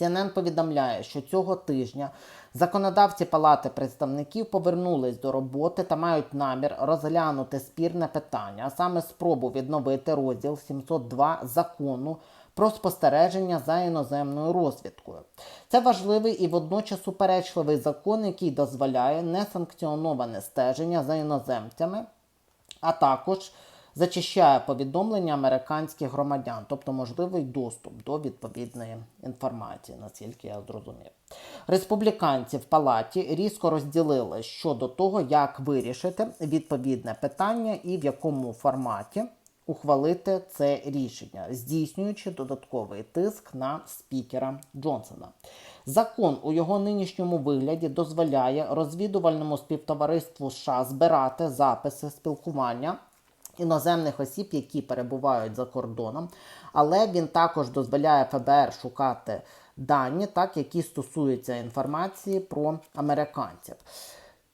CNN повідомляє, що цього тижня законодавці Палати представників повернулись до роботи та мають намір розглянути спірне питання, а саме спробу відновити розділ 702 закону про спостереження за іноземною розвідкою. Це важливий і водночас суперечливий закон, який дозволяє несанкціоноване стеження за іноземцями, а також зачищає повідомлення американських громадян, тобто можливий доступ до відповідної інформації, наскільки я зрозумів. Республіканці в палаті різко розділили щодо того, як вирішити відповідне питання і в якому форматі ухвалити це рішення, здійснюючи додатковий тиск на спікера Джонсона. Закон у його нинішньому вигляді дозволяє розвідувальному співтовариству США збирати записи спілкування іноземних осіб, які перебувають за кордоном, але він також дозволяє ФБР шукати дані, так, які стосуються інформації про американців.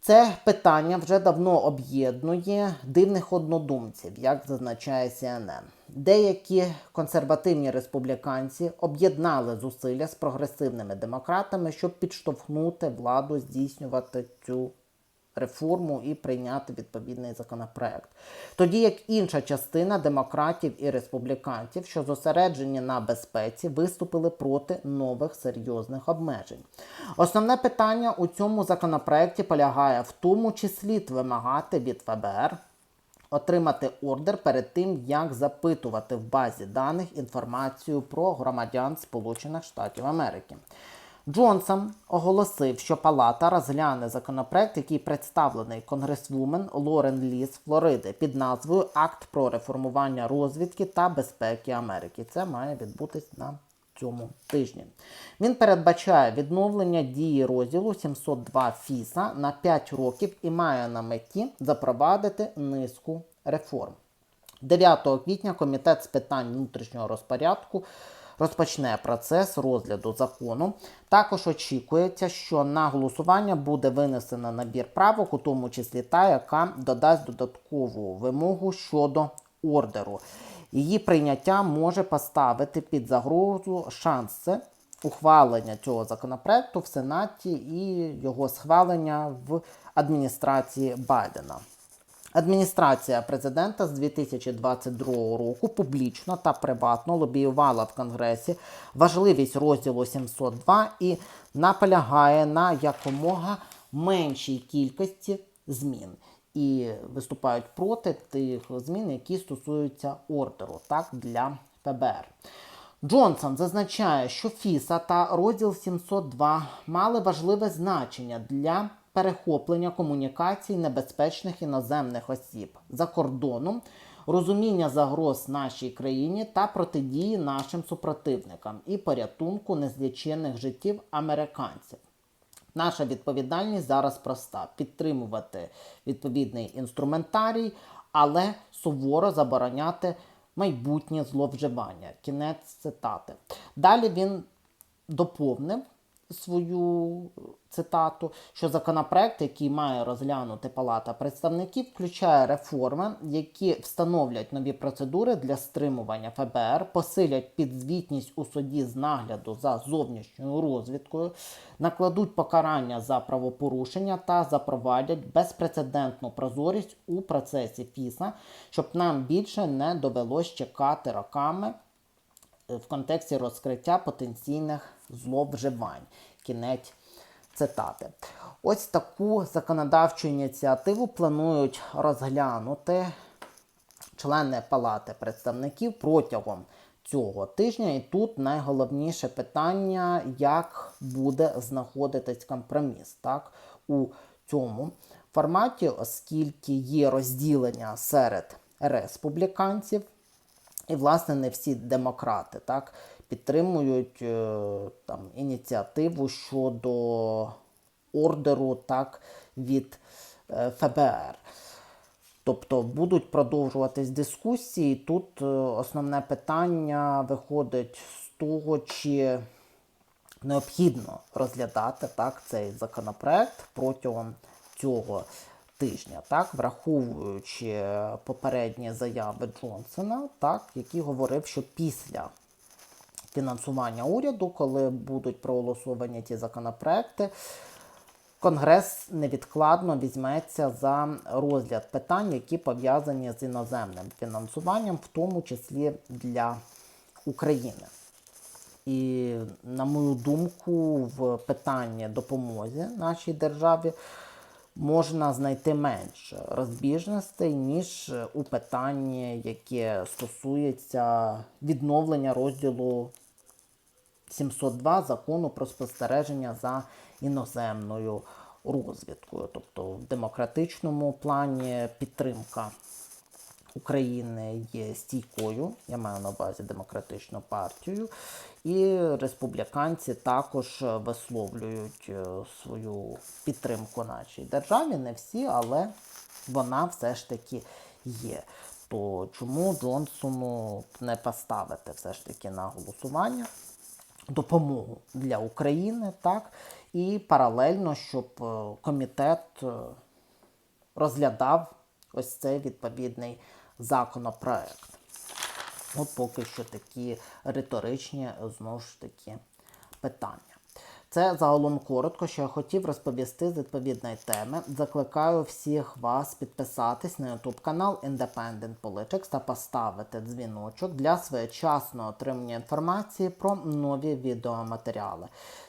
Це питання вже давно об'єднує дивних однодумців, як зазначає CNN. Деякі консервативні республіканці об'єднали зусилля з прогресивними демократами, щоб підштовхнути владу здійснювати цю реформу і прийняти відповідний законопроект. Тоді як інша частина демократів і республіканців, що зосереджені на безпеці, виступили проти нових серйозних обмежень. Основне питання у цьому законопроекті полягає в тому, чи слід вимагати від ФБР. Отримати ордер перед тим, як запитувати в базі даних інформацію про громадян Сполучених Штатів Америки. Джонсон оголосив, що палата розгляне законопроект, який представлений конгресвумен Лорен Лі з Флориди під назвою Акт про реформування розвідки та безпеки Америки. Це має відбутись на цьому тижні. Він передбачає відновлення дії розділу 702 ФІСа на 5 років і має на меті запровадити низку реформ. 9 квітня комітет з питань внутрішнього розпорядку розпочне процес розгляду закону. Також очікується, що на голосування буде винесено набір правок, у тому числі та, яка додасть додаткову вимогу щодо ордеру. Її прийняття може поставити під загрозу шанси ухвалення цього законопроекту в Сенаті і його схвалення в адміністрації Байдена. Адміністрація президента з 2022 року публічно та приватно лобіювала в Конгресі важливість розділу 702 і наполягає на якомога меншій кількості змін. І виступають проти тих змін, які стосуються ордеру так, для ФБР. Джонсон зазначає, що ФІСа та розділ 702 мали важливе значення для перехоплення комунікацій небезпечних іноземних осіб за кордоном, розуміння загроз нашій країні та протидії нашим супротивникам і порятунку незлічених життів американців. Наша відповідальність зараз проста: підтримувати відповідний інструментарій, але суворо забороняти майбутнє зловживання. Кінець цитати. Далі він доповнив свою цитату, що законопроект, який має розглянути Палата представників, включає реформи, які встановлять нові процедури для стримування ФБР, посилять підзвітність у суді з нагляду за зовнішньою розвідкою, накладуть покарання за правопорушення та запровадять безпрецедентну прозорість у процесі ФІСа, щоб нам більше не довелось чекати роками в контексті розкриття потенційних зловживань. Кінець цитати. Ось таку законодавчу ініціативу планують розглянути члени Палати представників протягом цього тижня. І тут найголовніше питання, як буде знаходитись компроміс так, у цьому форматі, оскільки є розділення серед республіканців. І, власне, не всі демократи так, підтримують е, там, ініціативу щодо ордеру так, від е, ФБР. Тобто будуть продовжуватись дискусії. Тут е, основне питання виходить з того, чи необхідно розглядати так, цей законопроект протягом цього тижня, так, враховуючи попередні заяви Джонсона, так, який говорив, що після фінансування уряду, коли будуть проголосовані ті законопроекти, Конгрес невідкладно візьметься за розгляд питань, які пов'язані з іноземним фінансуванням, в тому числі для України. І, на мою думку, в питанні допомозі нашій державі можна знайти менше розбіжностей, ніж у питанні, яке стосується відновлення розділу 702 закону про спостереження за іноземною розвідкою. Тобто в демократичному плані підтримка України є стійкою, я маю на увазі демократичну партію, і республіканці також висловлюють е, свою підтримку нашій державі. Не всі, але вона все ж таки є. То чому Джонсону не поставити все ж таки на голосування допомогу для України, так? І паралельно, щоб е, комітет е, розглядав ось цей відповідний законопроект. От поки що такі риторичні, знову ж таки, питання. Це загалом коротко, що я хотів розповісти з відповідної теми. Закликаю всіх вас підписатись на YouTube канал Independent Politics та поставити дзвіночок для своєчасного отримання інформації про нові відеоматеріали.